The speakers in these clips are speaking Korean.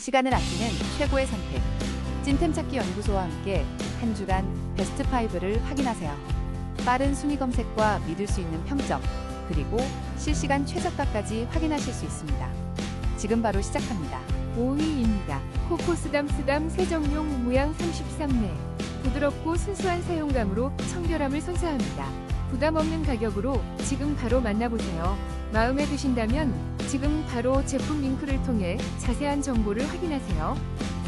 시간을 아끼는 최고의 선택. 찐템 찾기 연구소와 함께 한 주간 베스트 5를 확인하세요. 빠른 순위 검색과 믿을 수 있는 평점, 그리고 실시간 최저가까지 확인하실 수 있습니다. 지금 바로 시작합니다. 5위입니다. 코코스담스담 세정용 무양 33매. 부드럽고 순수한 사용감으로 청결함을 선사합니다. 부담 없는 가격으로 지금 바로 만나보세요. 마음에 드신다면 지금 바로 제품 링크를 통해 자세한 정보를 확인하세요.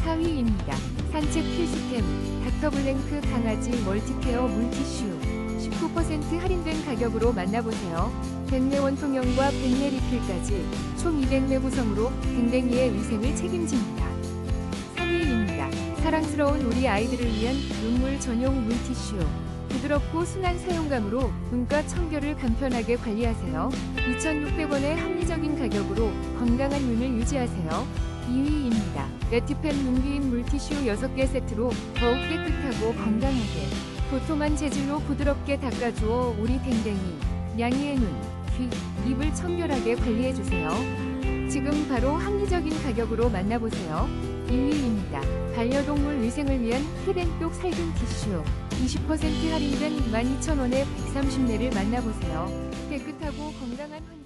4위입니다. 산책 필수템 닥터블랭크 강아지 멀티케어 물티슈 19% 할인된 가격으로 만나보세요. 백내 원통형과 백내 리필까지 총 200매 구성으로 댕댕이의 위생을 책임집니다. 3위입니다. 사랑스러운 우리 아이들을 위한 눈물 전용 물티슈. 부드럽고 순한 사용감으로 눈과 청결을 간편하게 관리하세요. 2,600원의 합리적인 가격으로 건강한 눈을 유지하세요. 2위입니다. 레티펜 눈비임 물티슈 6개 세트로 더욱 깨끗하고 건강하게 도톰한 재질로 부드럽게 닦아주어 우리 댕댕이, 냥이의 눈, 귀, 입을 청결하게 관리해주세요. 지금 바로 합리적인 가격으로 만나보세요. 1위입니다. 반려동물 위생을 위한 힐앤똑 살균 티슈 20% 할인된 12,000원에 130매를 만나보세요. 깨끗하고 건강한 환경